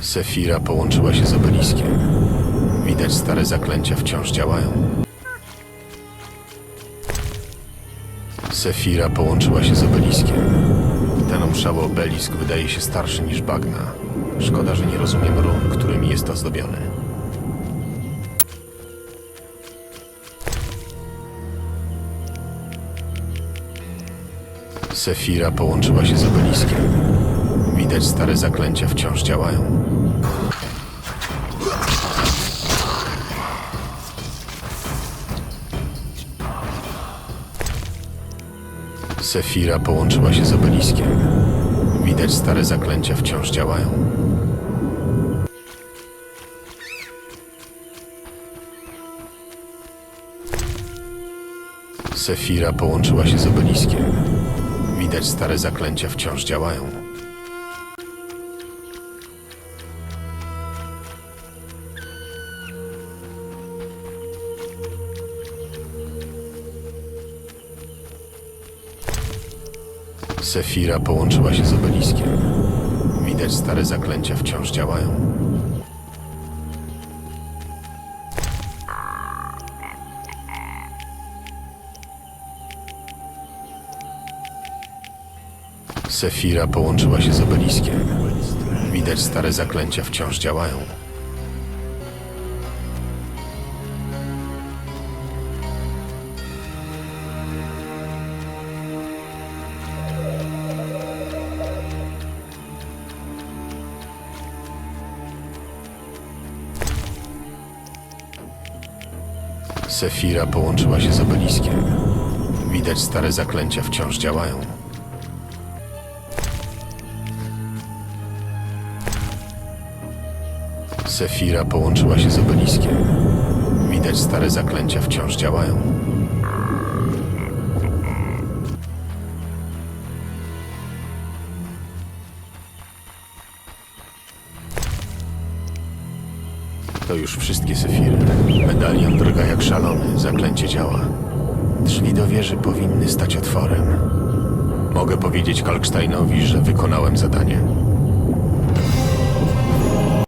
Sefira połączyła się z obeliskiem. Widać stare zaklęcia wciąż działają. Sefira połączyła się z obeliskiem. Ten omszały obelisk wydaje się starszy niż bagna. Szkoda, że nie rozumiem run, którymi jest ozdobiony. Sefira połączyła się z obeliskiem. Widać stare zaklęcia wciąż działają. Sefira połączyła się z obeliskiem. Widać stare zaklęcia wciąż działają. Sefira połączyła się z obeliskiem. Widać stare zaklęcia wciąż działają. Sefira połączyła się z obeliskiem. Widać stare zaklęcia wciąż działają. Sefira połączyła się z obeliskiem. Widać stare zaklęcia wciąż działają. Sefira połączyła się z obeliskiem. Widać stare zaklęcia wciąż działają. Sefira połączyła się z obeliskiem. Widać stare zaklęcia wciąż działają. To już wszystkie sefiry. Medalion drga jak szalony, zaklęcie działa. Drzwi do wieży powinny stać otworem. Mogę powiedzieć Kalksteinowi, że wykonałem zadanie.